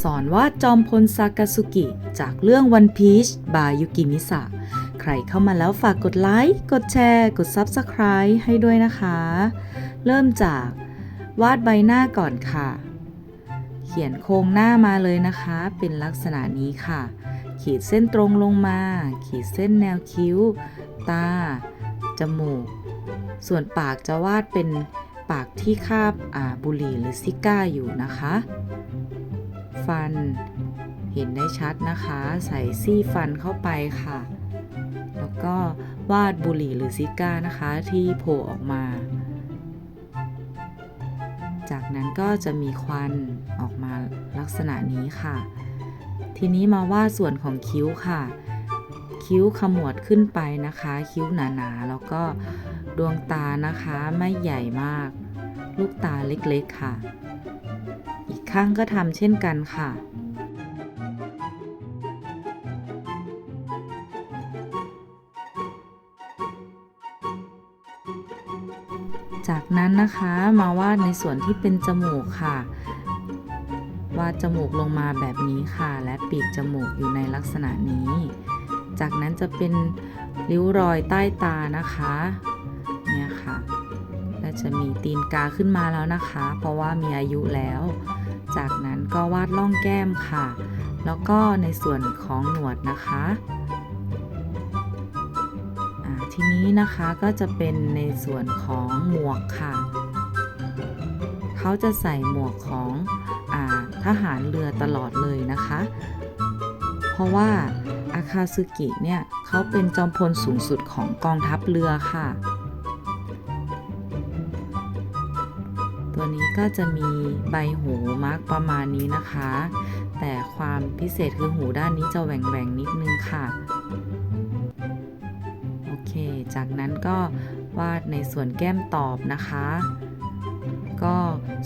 สอนวาดจอมพลซากาสุกิ จากเรื่องวันพีชบายุกิมิสะใครเข้ามาแล้วฝากกดไลค์ กดแชร์ กด Subscribe ให้ด้วยนะคะ เริ่มจากวาดใบหน้าก่อนค่ะ เขียนโครงหน้ามาเลยนะคะ เป็นลักษณะนี้ค่ะ ขีดเส้นตรงลงมา ขีดเส้นแนวคิ้ว ตา จมูก ส่วนปากจะวาดเป็นปากที่คาบบุหรี่หรือซิก้าอยู่นะคะ ฟัน เห็นได้ชัดนะคะ ใส่ซี่ฟันเข้าไปค่ะ แล้วก็วาดบุหรี่หรือซิก้านะคะที่โผล่ออกมา จากนั้นก็จะมีควันออกมาลักษณะนี้ค่ะ ทีนี้มาวาดส่วนของคิ้วค่ะ คิ้วขมวดขึ้นไปนะคะ คิ้วหนาๆ แล้วก็ดวงตานะคะไม่ใหญ่มาก ลูกตาเล็กๆค่ะ ข้างก็ทำเช่นกันค่ะ จากนั้นนะคะมาวาดในส่วนที่เป็นจมูกค่ะ วาดจมูกลงมาแบบนี้ค่ะ และปีกจมูกอยู่ในลักษณะนี้ จากนั้นจะเป็นริ้วรอยใต้ตานะคะเนี่ยค่ะและจะมีตีนกาขึ้นมาแล้วนะคะ เพราะว่ามีอายุแล้ว ก็วาดล่องแก้มค่ะ แล้วก็ในส่วนของหนวดนะคะทีนี้นะคะก็จะเป็นในส่วนของหมวกค่ะ เขาจะใส่หมวกของอทหารเรือตลอดเลยนะคะ เพราะว่าอาคาซึกิเนี่ยเขาเป็นจอมพลสูงสุดของกองทัพเรือค่ะ ตัวนี้ก็จะมีใบหูมาร์กประมาณนี้นะคะ แต่ความพิเศษคือหูด้านนี้จะแหว่งแหว่งๆนิดนึงค่ะ โอเค จากนั้นก็วาดในส่วนแก้มตอบนะคะ ก็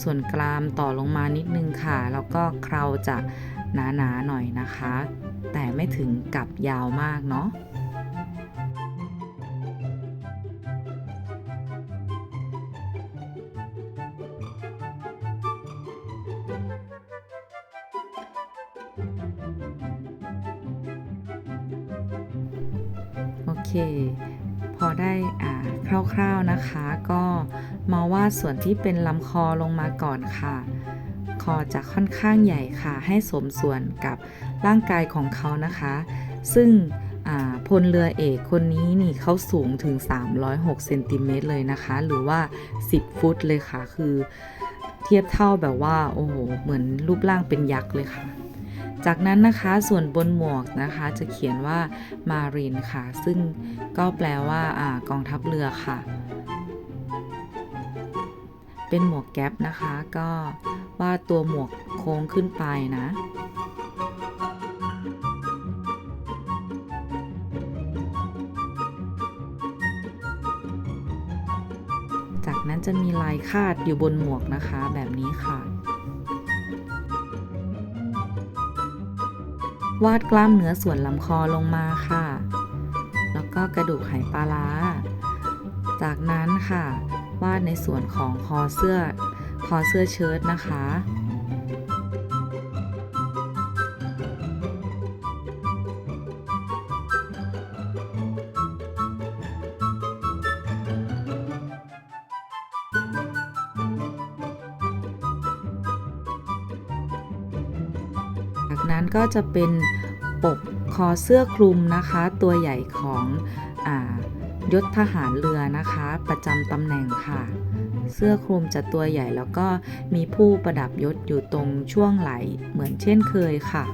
ส่วนกรามต่อลงมานิดนึงค่ะ แล้วก็เคราจะหนาๆหน่อยนะคะ แต่ไม่ถึงกับยาวมากเนาะ พอได้อ่าคร่าวๆนะคะ ก็มาวาดส่วนที่เป็นลำคอลงมาก่อนค่ะ คอจะค่อนข้างใหญ่ค่ะ ให้สมส่วนกับร่างกายของเขานะคะ ซึ่งพลเรือเอกคนนี้นี่เขาสูงถึง 306เซนติเมตรเลยนะคะ หรือว่า 10 ฟุตเลยค่ะ คือเทียบเท่าแบบว่า โอ้โห เหมือนรูปร่างเป็นยักษ์เลยค่ะ จากนั้นนะคะส่วนบนหมวกนะคะจะเขียนว่า Marine ค่ะ ซึ่งก็แปลว่าอากองทัพเรือค่ะ เป็นหมวกแก๊ปนะคะ ก็วาดตัวหมวกโค้งขึ้นไปนะจากนั้นจะมีลายคาดอยู่บนหมวกนะคะแบบนี้ค่ะ วาดกล้ามเนื้อส่วนลำคอลงมาค่ะ แล้วก็กระดูกไหปลาร้า จากนั้นค่ะ วาดในส่วนของคอเสื้อ คอเสื้อเชิ้ตนะคะ นั้นก็จะเป็นปกคอเสื้อคลุมนะคะ ตัวใหญ่ของอยศทหารเรือนะคะ ประจำตำแหน่งค่ะ เสื้อคลุมจะตัวใหญ่แล้วก็มีผู้ประดับยศอยู่ตรงช่วงไหลเหมือนเช่นเคยค่ะ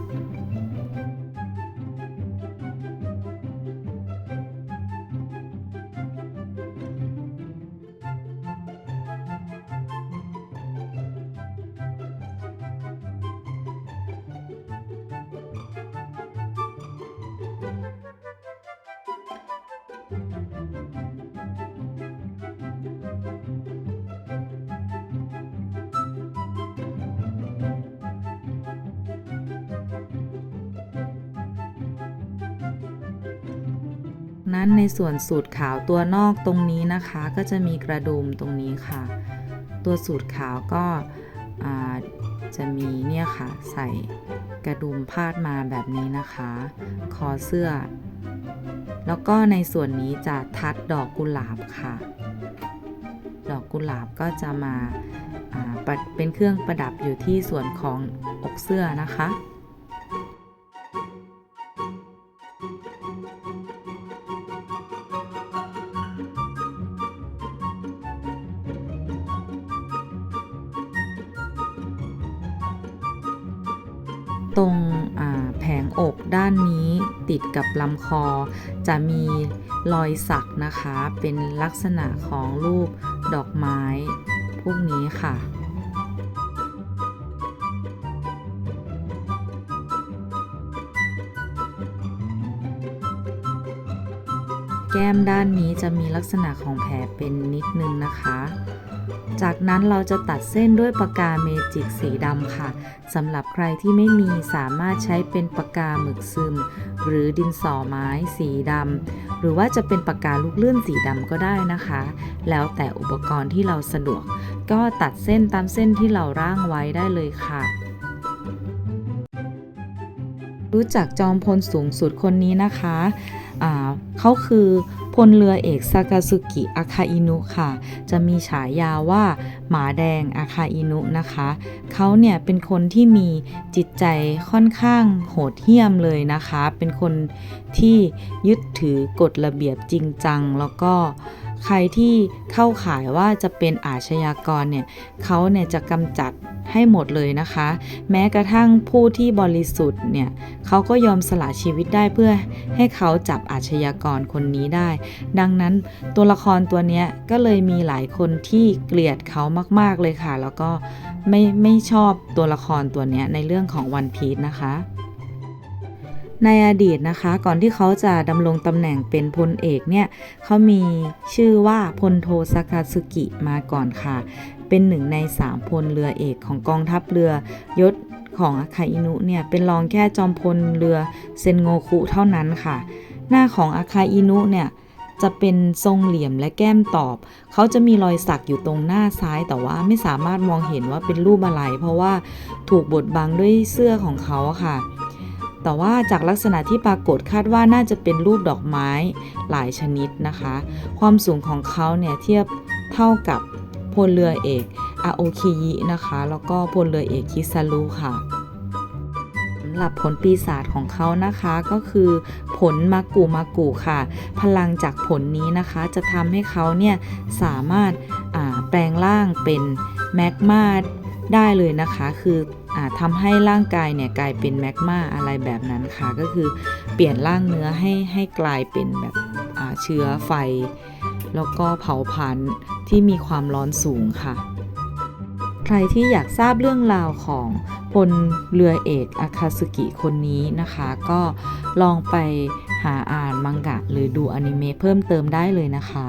นั้นในส่วนสูตรขาวตัวนอกตรงนี้นะคะ ก็จะมีกระดุมตรงนี้ค่ะ ตัวสูตรขาวก็จะมีเนี่ยค่ะ ใส่กระดุมพาดมาแบบนี้นะคะ คอเสื้อ แล้วก็ในส่วนนี้จะทัดดอกกุหลาบค่ะ ดอกกุหลาบก็จะมาาเป็นเครื่องประดับอยู่ที่ส่วนของอกเสื้อนะคะ ตรงแผงอกด้านนี้ติดกับลำคอ จะมีรอยสักนะคะ เป็นลักษณะของรูปดอกไม้พวกนี้ค่ะแก้มด้านนี้จะมีลักษณะของแผลเป็นนิดนึงนะคะ จากนั้นเราจะตัดเส้นด้วยปากกาเมจิกสีดำค่ะสำหรับใครที่ไม่มีสามารถใช้เป็นปากกาหมึกซึม หรือดินสอไม้สีดำหรือว่าจะเป็นปากกาลูกเลื่อนสีดำก็ได้นะคะ แล้วแต่อุปกรณ์ที่เราสะดวก ก็ตัดเส้นตามเส้นที่เราร่างไว้ได้เลยค่ะรู้จักจอมพลสูงสุดคนนี้นะคะ เขาคือพลเรือเอกซากาซุกิอาคาอินุค่ะ จะมีฉายาว่าหมาแดงอาคาอินุนะคะ เขาเนี่ยเป็นคนที่มีจิตใจค่อนข้างโหดเหี้ยมเลยนะคะ เป็นคนที่ยึดถือกฎระเบียบจริงจังแล้วก็ ใครที่เข้าข่ายว่าจะเป็นอาชญากรเนี่ยเขาเนี่ยจะกำจัดให้หมดเลยนะคะ แม้กระทั่งผู้ที่บริสุทธิ์เนี่ยเขาก็ยอมสละชีวิตได้เพื่อให้เขาจับอาชญากรคนนี้ได้ ดังนั้นตัวละครตัวนี้ก็เลยมีหลายคนที่เกลียดเขามาก ๆเลยค่ะ แล้วก็ไม่ไม่ชอบตัวละครตัวนี้ในเรื่องของวันพี e นะคะ ในอดีตนะคะ ก่อนที่เขาจะดำรงตำแหน่งเป็นพลเอกเนี่ยเขามีชื่อว่าพลโทซากาสึกิมาก่อนค่ะ เป็นหนึ่งในสามพลเรือเอกของกองทัพเรือยศของอาคาอินุเนี่ยเป็นรองแค่จอมพลเรือเซนโงคุเท่านั้นค่ะ หน้าของอาคาอินุเนี่ยจะเป็นทรงเหลี่ยมและแก้มตอบ เขาจะมีรอยสักอยู่ตรงหน้าซ้ายแต่ว่าไม่สามารถมองเห็นว่าเป็นรูปอะไร เพราะว่าถูกบดบังด้วยเสื้อของเขาค่ะ แต่ว่าจากลักษณะที่ปรากฏคาดว่าน่าจะเป็นรูปดอกไม้หลายชนิดนะคะ ความสูงของเขาเนี่ยเทียบเท่ากับพลเรือเอกอาโอคิยินะคะ แล้วก็พลเรือเอกคิซารุค่ะสำหรับผลปีศาจของเขานะคะก็คือผลมากุมากุค่ะ พลังจากผลนี้นะคะจะทำให้เขาเนี่ยสามารถาแปลงร่างเป็นแมกมา ได้เลยนะคะ คืออทำให้ร่างกายเนี่ยกลายเป็นแมกมาอะไรแบบนั้นค่ะ ก็คือเปลี่ยนร่างเนื้อให้ให้กลายเป็นแบบเชื้อไฟ แล้วก็เผาผลาญที่มีความร้อนสูงค่ะ ใครที่อยากทราบเรื่องราวของพลเรือเอกอาคาสึกิคนนี้นะคะ ก็ลองไปหาอ่านมังงะหรือดูอนิเมะเพิ่มเติมได้เลยนะคะ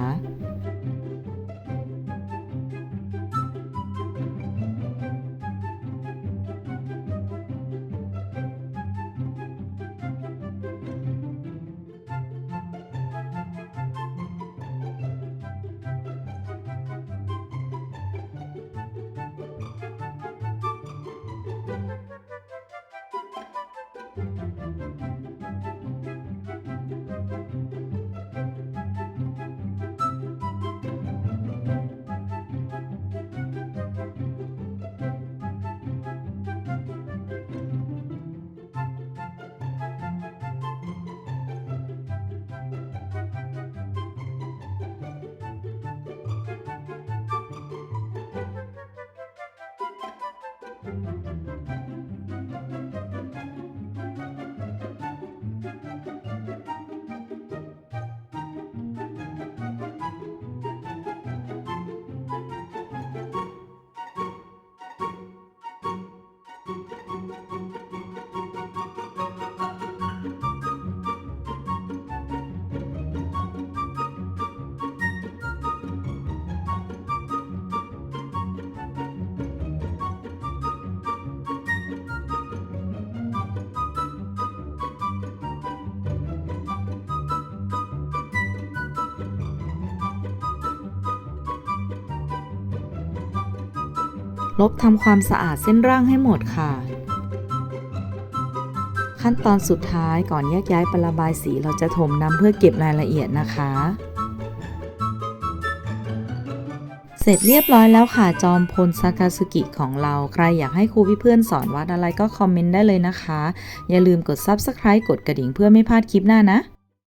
ลบทำความสะอาดเส้นร่างให้หมดค่ะ ขั้นตอนสุดท้ายก่อนแยกย้ายประบายสีเราจะถมน้ำเพื่อเก็บรายละเอียดนะคะ เสร็จเรียบร้อยแล้วค่ะจอมพลซากาสึกิของเราใครอยากให้ครูพี่เพื่อนสอนวัดอะไรก็คอมเมนต์ได้เลยนะคะ อย่าลืมกด Subscribe กดกระดิ่งเพื่อไม่พลาดคลิปหน้านะ